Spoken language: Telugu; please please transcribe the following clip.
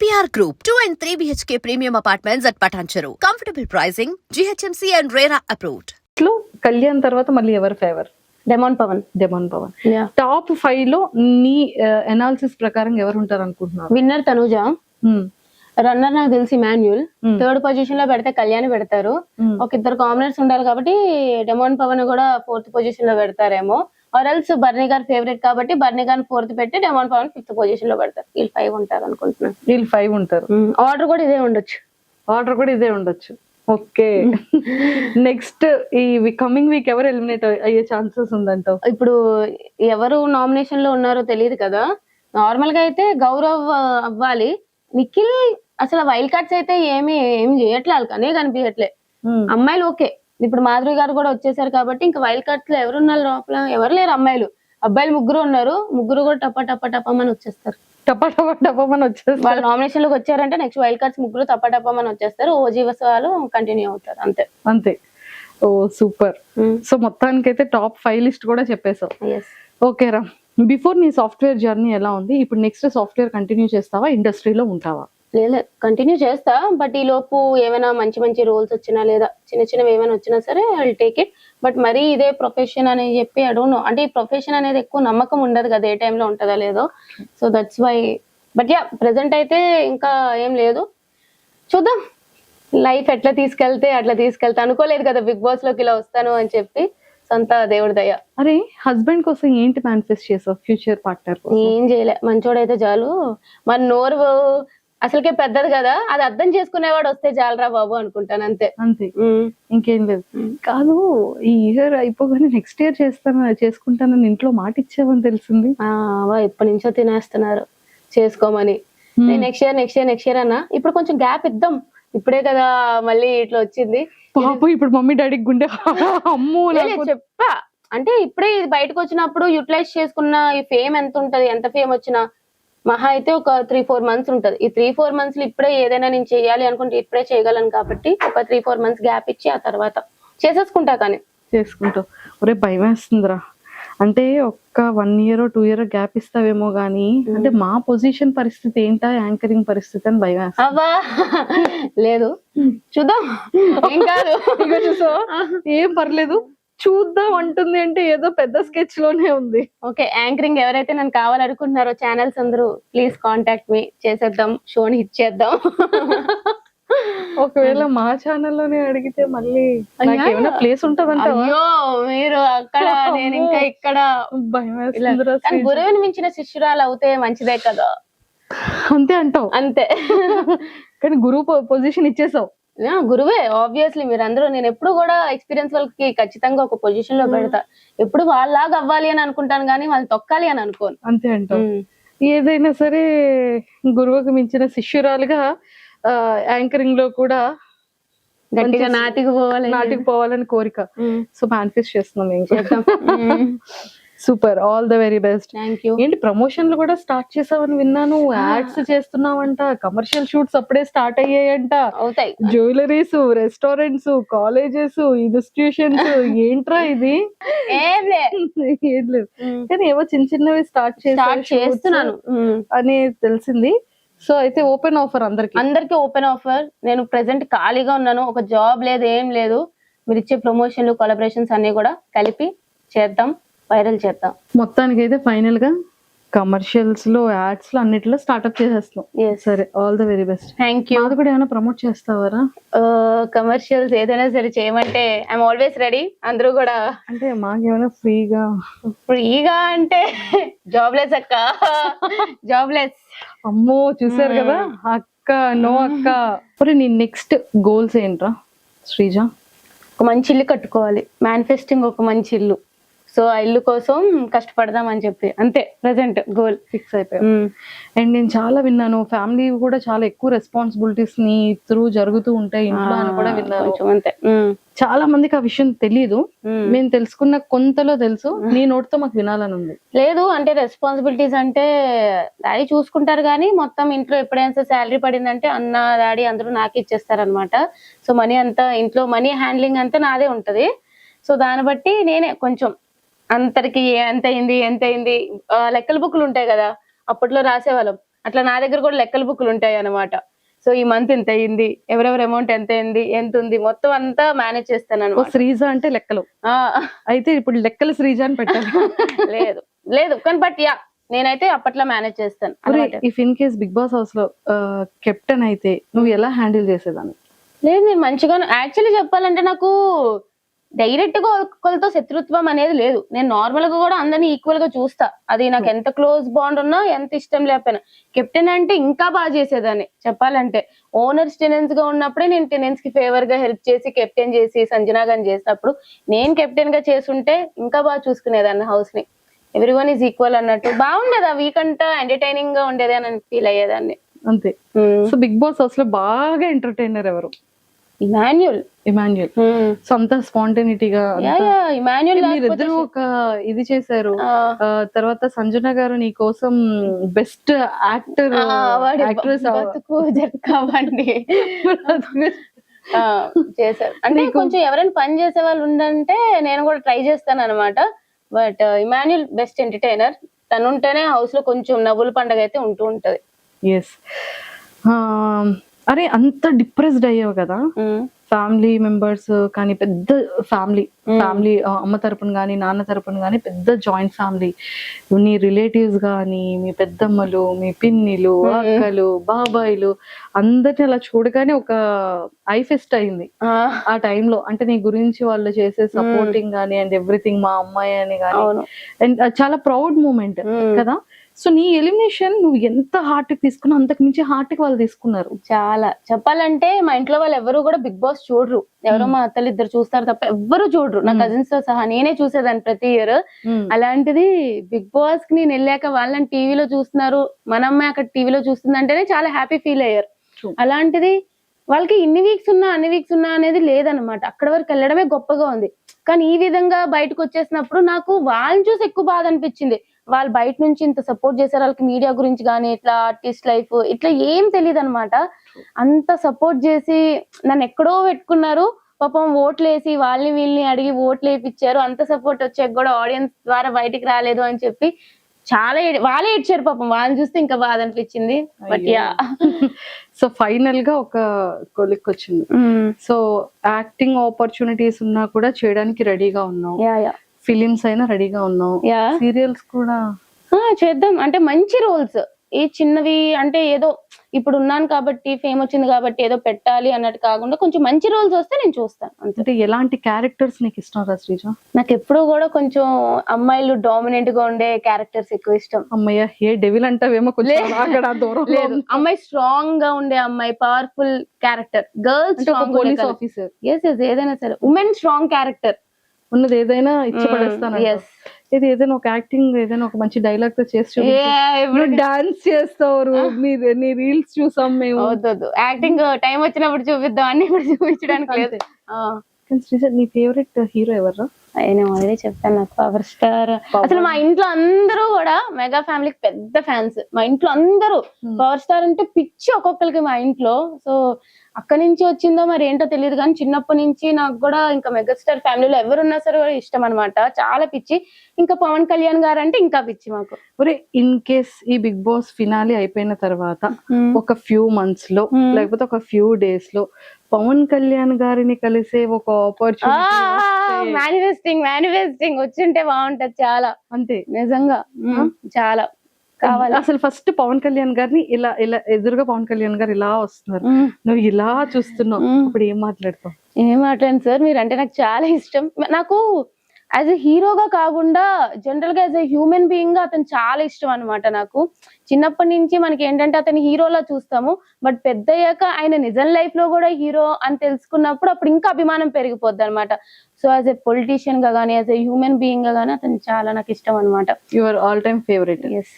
APR Group, 2 and 3 BHK premium apartments at Patancheru. Comfortable pricing, GHMC and RERA approved. లో కళ్యాణ్ తర్వాత మళ్ళీ ఎవరు favour demon Pavan demon Pavan ya top ఫైవ్లో నీ ఎనాలిసిస్ ప్రకారం ఎవరు ఉంటారు అనుకుంటున్నారు విన్నర్ తనుజ Hmm. రన్నర్ నాకు తెలిసి మాన్యుల్ Hmm. థర్డ్ పొజిషన్లో పెడితే కళ్యాణ్ పెడతారు Hmm. ఒక ఇద్దరు కామనర్స్ ఉండాలి కాబట్టి డెమాన్ పవన్ కూడా ఫోర్త్ పొజిషన్లో పెడతారేమో ఆర్ఎల్స్ బర్నీ గారు ఫేవరెట్ కాబట్టి బర్నీ గారిని ఫోర్త్ పెట్టి డెమాన్ పవన్ ఫిఫ్త్ పొజిషన్లో పెడతారు. వీళ్ళు ఫైవ్ ఉంటారు అనుకుంటున్నాను. వీళ్ళు ఫైవ్ ఉంటారు. ఆర్డర్ కూడా ఇదే ఉండొచ్చు. ఆర్డర్ కూడా ఇదే ఉండొచ్చు. ఓకే. నెక్స్ట్ ఈ కమింగ్ వీక్ ఎవరు ఎలిమినేట్ అయ్యే ఛాన్సెస్ ఉందంటావు? ఇప్పుడు ఎవరు నామినేషన్లో ఉన్నారో తెలియదు కదా. నార్మల్గా అయితే గౌరవ్ అవ్వాలి. నిఖిల్ అసలు వైల్డ్ కార్డ్స్ అయితే ఏమి ఏం చేయట్లే వాళ్ళకనే కనిపించట్లే Hmm. అమ్మాయిలు ఓకే. ఇప్పుడు మాధురి గారు కూడా వచ్చేసారు కాబట్టి ఇంకా వైల్డ్ కార్డ్స్లో ఎవరు ఉన్నారు లోపల? ఎవరు లేరు అమ్మాయిలు. అబ్బాయిలు ముగ్గురు ఉన్నారు. ముగ్గురు కూడా టప టప టపమని వచ్చేస్తారు. టపా టపా టపామని వచ్చేస్తారు. వాళ్ళు నామినేషన్లోకి వచ్చారంటే నెక్స్ట్ వైల్డ్ కార్డ్స్ ముగ్గురు టప టపమని వచ్చేస్తారు. ఓజీవస్ వాళ్ళు కంటిన్యూ అవుతారు. అంతే. అంతే. ఓ సూపర్. సో మొత్తానికైతే టాప్ ఫైవ్ లిస్ట్ కూడా చెప్పేశావు. ఓకే రా బిఫోర్ నీ సాఫ్ట్వేర్ జర్నీ ఎలా ఉంది? ఇప్పుడు నెక్స్ట్ సాఫ్ట్వేర్ కంటిన్యూ చేస్తావా? ఇండస్ట్రీలో ఉంటావా? లేదు కంటిన్యూ చేస్తా బట్ ఈ లోపు ఏమైనా మంచి మంచి రోల్స్ వచ్చినా లేదా చిన్న చిన్నవి ఏమైనా వచ్చినా సరే ఐ టేక్ ఇట్ బట్ మరీ ఇదే ప్రొఫెషన్ అని చెప్పి I don't know. అంటే ఈ ప్రొఫెషన్ అనేది ఎక్కువ నమ్మకం ఉండదు కదా ఏ టైంలో ఉంటుందో లేదో. So that's why but ya present అయితే ఇంకా ఏం లేదు. చూద్దాం. లైఫ్ ఎట్లా తీసుకెళ్తే అట్లా తీసుకెళ్తా. అనుకోలేదు కదా బిగ్ బాస్లోకి ఇలా వస్తాను అని చెప్పి. సొంత దేవుడి దయ. అరే హస్బెండ్ కోసం ఏంటి మేనిఫెస్ట్ చేసావు ఫ్యూచర్ పార్ట్నర్ ఏం చేయలే. మంచోడైతే చాలు. మన నోరు అసలుకే పెద్దది కదా అది అర్థం చేసుకునేవాడు వస్తే చాలరా బాబు అనుకుంటాను అంతే. అంతే. ఇంకేం లేదు. కాదు ఈ ఇయర్ అయిపోగానే నెక్స్ట్ ఇయర్ చేస్తాను చేసుకుంటానని ఇంట్లో మాట ఇచ్చావని తెలిసింది ఎప్పటి నుంచో తినేస్తున్నారు. చేసుకోమని. Next year next year next year అన్న ఇప్పుడు కొంచెం గ్యాప్ ఇద్దాం. ఇప్పుడే కదా మళ్ళీ ఇట్లా వచ్చింది. పాప ఇప్పుడు మమ్మీ డాడీకి గుండె అమ్మో చెప్పా. అంటే ఇప్పుడే ఇది బయటకు వచ్చినప్పుడు యూటిలైజ్ చేసుకున్న ఈ ఫేమ్ ఎంత ఉంటది ఎంత ఫేమ్ వచ్చినా మహా అయితే ఒక త్రీ ఫోర్ మంత్స్ ఉంటది. ఈ త్రీ ఫోర్ మంత్స్లో ఇప్పుడే ఏదైనా నేను చేయాలి అనుకుంటే ఇప్పుడే చేయగలను కాబట్టి ఒక త్రీ ఫోర్ మంత్స్ గ్యాప్ ఇచ్చి ఆ తర్వాత చేసేసుకుంటా కానీ. చేసుకుంటావు ఒరే భయం వేస్తుందిరా. అంటే ఒక్క one year two year gap ఇస్తావేమో గానీ అంటే మా పొజిషన్ పరిస్థితి ఏంటా? యాంకరింగ్ పరిస్థితి అని భయం అవ్వా. లేదు. చూద్దాం. ఏం కాదు? ఏం పర్లేదు. చూద్దాం అంటుంది అంటే ఏదో పెద్ద స్కెచ్లోనే ఉంది. ఓకే యాంకరింగ్ ఎవరైతే నన్ను కావాలనుకుంటున్నారో ఛానల్స్ అందరూ ప్లీజ్ కాంటాక్ట్ మీ చేసేద్దాం షోని హిట్ చేద్దాం. ఒకవేళ మా ఛానల్లోనే అడిగితే మళ్ళీ ఏమైనా ప్లేస్ అయ్యో మీరు అక్కడ నేను ఇంకా ఇక్కడ భయం. గురువుని మించిన శిష్యురాలు అవుతే మంచిదే కదా. అంతే అంటావు. అంతే. కానీ గురువు పొజిషన్ ఇచ్చేసావు. గురువే ఆబ్వియస్లీ మీరు అందరూ నేను ఎప్పుడు కూడా ఎక్స్పీరియన్స్ వాళ్ళకి ఖచ్చితంగా ఒక పొజిషన్లో పెడతా. ఎప్పుడు వాళ్ళలాగా అవ్వాలి అని అనుకుంటాను కానీ వాళ్ళు తొక్కాలి అని అనుకోను. అంతే ఉమ్. ఏదైనా సరే గురువుకు మించిన శిష్యురాలుగా యాంకరింగ్లో కూడా గట్టిగా నాటికి పోవాలి నాటికి పోవాలని కోరిక. సో మేనిఫెస్ట్ చేస్తున్నాం ఇంకా super all the very best thank you ఏంటి ప్రమోషన్లు కూడా స్టార్ట్ చేసావని విన్నాను. యాడ్స్ చేస్తున్నావంట. కమర్షియల్ షూట్స్ అప్పుడే స్టార్ట్ అయ్యాయంట. అవుతాయి. జ్యువెలరీస్ రెస్టారెంట్స్ కాలేజెస్ ఇన్స్టిట్యూషన్స్ ఏంట్రా ఇది? ఏం లేదు. కానీ ఏవో చిన్న చిన్నవి స్టార్ట్ చేస్తున్నాను. అని తెలిసింది. సో అయితే ఓపెన్ ఆఫర్ అందరికి. అందరికి ఓపెన్ ఆఫర్ నేను ప్రెసెంట్ ఖాళీగా ఉన్నాను. ఒక జాబ్ లేదు ఏం లేదు. మీరు ఇచ్చే ప్రమోషన్లు కొలబరేషన్స్ అన్ని కూడా కలిపి చేద్దాం. వైరల్ చేద్దాం. మొత్తానికి అయితే ఫైనల్గా కమర్షియల్స్లో యాడ్స్లో అన్నిట్లో స్టార్ట్అప్ చేసేస్తాం సరే all the very best thank you మాది కూడా ఏమైనా ప్రమోట్ చేస్తావారా? కమర్షియల్స్ ఏదైనా సరే చేయమంటే ఐఎమ్ ఆల్వేస్ రెడీ అందరూ కూడా అంటే మాకేమైనా ఫ్రీగా ఫ్రీగా అంటే జాబ్లెస్ అక్క. జాబ్లెస్ అమ్మో చూసారు కదా? అక్క నో అక్క. మరి నీ నెక్స్ట్ గోల్స్ ఏంట్రా శ్రీజ? ఒక మంచి ఇల్లు కట్టుకోవాలి. మేనిఫెస్టింగ్ ఒక మంచి ఇల్లు. సో ఆ ఇల్లు కోసం కష్టపడదాం అని చెప్పి. అంతే ప్రెసెంట్ గోల్ ఫిక్స్ అయిపోయావు అండ్ నేను చాలా విన్నాను. ఫ్యామిలీ కూడా చాలా ఎక్కువ రెస్పాన్సిబిలిటీస్ని త్రూ జరుగుతూ ఉంటాయి. ఇంట్లో అని కూడా విన్నాను. అంతే. చాలా మందికి ఆ విషయం తెలియదు ఉమ్. మేము తెలుసుకున్న కొంతలో తెలుసు. నీ నోటితో మాకు వినాలని ఉంది. లేదు అంటే రెస్పాన్సిబిలిటీస్ అంటే డాడీ చూసుకుంటారు కానీ మొత్తం ఇంట్లో ఎప్పుడైనా శాలరీ పడిందంటే అన్న డాడీ అందరూ నాకు ఇచ్చేస్తారనమాట సో మనీ అంతా ఇంట్లో మనీ హ్యాండ్లింగ్ అంతా నాదే ఉంటది. సో దాన్ని బట్టి నేనే కొంచెం అంతరికి ఎంత అయింది ఎంత అయింది లెక్కల బుక్లు ఉంటాయి కదా అప్పట్లో రాసేవాళ్ళం. అట్లా నా దగ్గర కూడా లెక్కల బుక్లు ఉంటాయి అన్నమాట సో ఈ మంత్ ఎంత అయింది ఎవరెవరి అమౌంట్ ఎంత అయింది ఎంత ఉంది మొత్తం అంతా మేనేజ్ చేస్తాను అనమాట శ్రీజ అంటే లెక్కలు. అయితే ఇప్పుడు లెక్కల శ్రీజ అని పెట్టాలి. లేదు లేదు కానీ బట్ యా నేనైతే అప్పట్లో మేనేజ్ చేస్తాను. If in case Bigg Boss హౌస్లో కెప్టెన్ అయితే నువ్వు ఎలా హ్యాండిల్ చేసేదాన్ని? లేదు నేను మంచిగా యాక్చువల్లీ చెప్పాలంటే నాకు డైరెక్ట్గా ఒకరితో శత్రుత్వం అనేది లేదు. నేను నార్మల్గా కూడా అందరినీ ఈక్వల్గా చూస్తా. అది నాకు ఎంత క్లోజ్ బాండ్ ఉన్నా ఎంత ఇష్టం లేకపోయినా. కెప్టెన్ అంటే ఇంకా బాగా చేసేదాన్ని. చెప్పాలంటే ఓనర్స్ టెనెన్స్గా ఉన్నప్పుడే నేను టెనెన్స్కి ఫేవర్గా హెల్ప్ చేసి కెప్టెన్ చేసి సంజనా గాని చేసినప్పుడు నేను కెప్టెన్గా చేసుంటే ఇంకా బాగా చూసుకునేదాన్ని హౌస్ని ఎవ్రీ వన్ ఈజ్ ఈక్వల్ అన్నట్టు. బాగుండేది ఆ వీక్ అంతా ఎంటర్టైనింగ్గా ఉండేది అని ఫీల్ అయ్యేదాన్ని. అంతే. సో బిగ్ బాస్ హౌస్లో బాగా ఎంటర్టైనర్ ఎవరు? ఇమాన్యుల్ ఇమాన్యుయల్. సో అంత. స్పాంటేనిటీగా ఇమాన్యుల్ మీరిద్దరు ఒక ఇది చేశారు. తర్వాత సంజన గారు నీ కోసం బెస్ట్ యాక్టర్ యాక్ట్రెస్ ఆ, చేశారు. అంటే కొంచెం ఎవరైనా పని చేసే వాళ్ళు ఉండంటే నేను కూడా ట్రై చేస్తాను అనమాట బట్ ఇమాన్యుల్ బెస్ట్ ఎంటర్టైనర్. తను ఉంటేనే హౌస్లో కొంచెం నవ్వుల పండగ అయితే ఉంటూ ఉంటది. ఎస్ అరే అంత డిప్రెస్డ్ అయ్యావు కదా. ఫ్యామిలీ మెంబర్స్ కానీ పెద్ద ఫ్యామిలీ ఫ్యామిలీ అమ్మ తరపున కానీ నాన్న తరపున కానీ పెద్ద జాయింట్ ఫ్యామిలీ. నీ రిలేటివ్స్ కానీ మీ పెద్దమ్మలు మీ పిన్నిలు అక్కలు బాబాయిలు అందరిని అలా చూడగానే ఒక ఐ ఫెస్ట్ అయింది. ఆ, టైంలో అంటే నీ గురించి వాళ్ళు చేసే సపోర్టింగ్ కానీ అండ్ ఎవ్రీథింగ్ మా అమ్మాయి అని కానీ అండ్ చాలా ప్రౌడ్ మూమెంట్ కదా. సో నీ ఎలిమినేషన్ నువ్వు ఎంత హార్ట్కి తీసుకున్నా అంతకు మించి హార్ట్కి వాళ్ళు తీసుకున్నారు. చాలా. చెప్పాలంటే మా ఇంట్లో వాళ్ళు ఎవరు కూడా బిగ్ బాస్ చూడరు. ఎవరో మా అత్తలు ఇద్దరు చూస్తారు తప్ప ఎవ్వరు చూడరు. నా కజిన్స్తో సహా నేనే చూసేదాన్ని ప్రతి ఇయర్ అలాంటిది బిగ్ బాస్కి నేను వెళ్ళాక వాళ్ళని టీవీలో చూస్తున్నారు. మన అమ్మాయి అక్కడ టీవీలో చూస్తుందంటేనే చాలా హ్యాపీ ఫీల్ అయ్యారు. అలాంటిది వాళ్ళకి ఇన్ని వీక్స్ ఉన్నా అన్ని వీక్స్ ఉన్నా అనేది లేదనమాట అక్కడ వరకు వెళ్ళడమే గొప్పగా ఉంది. కానీ ఈ విధంగా బయటకు వచ్చేసినప్పుడు నాకు వాళ్ళని చూసి ఎక్కువ బాధ అనిపించింది. వాళ్ళు బయట నుంచి ఇంత సపోర్ట్ చేశారు వాళ్ళకి మీడియా గురించి కానీ ఇట్లా ఆర్టిస్ట్ లైఫ్ ఇట్లా ఏం తెలియదు అనమాట అంత సపోర్ట్ చేసి నన్ను ఎక్కడో పెట్టుకున్నారు. పాపం ఓట్లు వేసి వాళ్ళని వీళ్ళని అడిగి ఓట్లు వేయించారు అంత సపోర్ట్ వచ్చాక కూడా ఆడియన్స్ ద్వారా బయటికి రాలేదు అని చెప్పి చాలా వాళ్ళే ఇచ్చారు పాపం. వాళ్ళని చూస్తే ఇంకా బాధ అనిపించింది. బట్ యా సో ఫైనల్గా ఒక కొలిక్ వచ్చింది సో యాక్టింగ్ ఆపర్చునిటీస్ ఉన్నా కూడా చేయడానికి రెడీగా యా ఫిలిమ్స్ అయినా రెడీగా ఉన్నావు. యా. సీరియల్స్ కూడా. చేద్దాం. అంటే మంచి రోల్స్. ఏ చిన్నవి అంటే ఏదో ఇప్పుడు ఉన్నాను కాబట్టి ఫేమ్ వచ్చింది కాబట్టి ఏదో పెట్టాలి అన్నట్టు కాకుండా కొంచెం మంచి రోల్స్ వస్తే నేను చూస్తాను. అంటే ఎలాంటి క్యారెక్టర్స్ నీకు ఇష్టం రా శ్రీజ? నాకు ఎప్పుడు కూడా కొంచెం అమ్మాయిలు డామినెంట్గా ఉండే క్యారెక్టర్స్ ఎక్కువ ఇష్టం. అమ్మయ్య ఏ డెవిల్ అంటావేమో కొంచెం అక్కడ దూరం. లేదు. అమ్మాయి స్ట్రాంగ్గా ఉండే అమ్మాయి powerful character girls police officer yes yes ఏదైనా సరే. ఉమెన్ స్ట్రాంగ్ క్యారెక్టర్ ఉన్నది ఏదైనా ఇచ్చి పడేస్తాను ఇది ఏదైనా ఒక యాక్టింగ్ ఏదైనా ఒక మంచి డైలాగ్తో చేసి డాన్స్ చేస్తావు నీ నీ రీల్స్ చూసాం మేము. యాక్టింగ్ టైం వచ్చినప్పుడు చూపిద్దాం. అన్ని ఇప్పుడు చూపించడానికి లేదు. శ్రీజ నీ ఫేవరెట్ హీరో ఎవర్రా ఆయన ఆల్రెడీ చెప్పాను నాకు పవర్ స్టార్ అసలు మా ఇంట్లో అందరూ కూడా మెగా ఫ్యామిలీకి పెద్ద ఫ్యాన్స్ మా ఇంట్లో అందరూ పవర్ స్టార్ అంటే పిచ్చి ఒక్కొక్కరికి మా ఇంట్లో. సో అక్కడి నుంచి వచ్చిందో మరి ఏంటో తెలియదు కానీ చిన్నప్పటి నుంచి నాకు కూడా ఇంకా మెగాస్టార్ ఫ్యామిలీలో ఎవరున్నా సరే కూడా ఇష్టం అనమాట చాలా పిచ్చి. ఇంకా పవన్ కళ్యాణ్ గారు అంటే ఇంకా పిచ్చి మాకు. ఒరే ఇన్ కేస్ ఈ బిగ్ బాస్ ఫినాలి అయిపోయిన తర్వాత ఒక ఫ్యూ మంత్స్లో. లేకపోతే ఒక ఫ్యూ డేస్లో పవన్ కళ్యాణ్ గారిని కలిసే ఒక ఆపర్చునిటీ మేనిఫెస్టింగ్ మేనిఫెస్టింగ్ వచ్చింటే బాగుంటది చాలా. అంతే. నిజంగా. చాలా. కావాలి. అసలు ఫస్ట్ పవన్ కళ్యాణ్ గారిని ఇలా ఇలా ఎదురుగా పవన్ కళ్యాణ్ గారు ఇలా వస్తున్నారు. నువ్వు ఇలా చూస్తున్నావు. అప్పుడు ఏం మాట్లాడతావు? ఏం మాట్లాడండి సార్? మీరు అంటే నాకు చాలా ఇష్టం. నాకు యాజ్ ఎ హీరోగా కాకుండా జనరల్గా యాజ్ ఎ హ్యూమన్ బీయింగ్గా అతను చాలా ఇష్టం అన్నమాట నాకు. చిన్నప్పటి నుంచి మనకి ఏంటంటే అతని హీరోలా చూస్తాము. బట్ పెద్ద అయ్యాక ఆయన నిజం లైఫ్లో కూడా హీరో అని తెలుసుకున్నప్పుడు అప్పుడు ఇంకా అభిమానం పెరిగిపోద్ది అనమాట సో యాజ్ ఎ పొలిటీషియన్గా కానీ యాజ్ ఎ హ్యూమన్ బీయింగ్గా కానీ అతను చాలా నాకు ఇష్టం అనమాట your all time favourite yes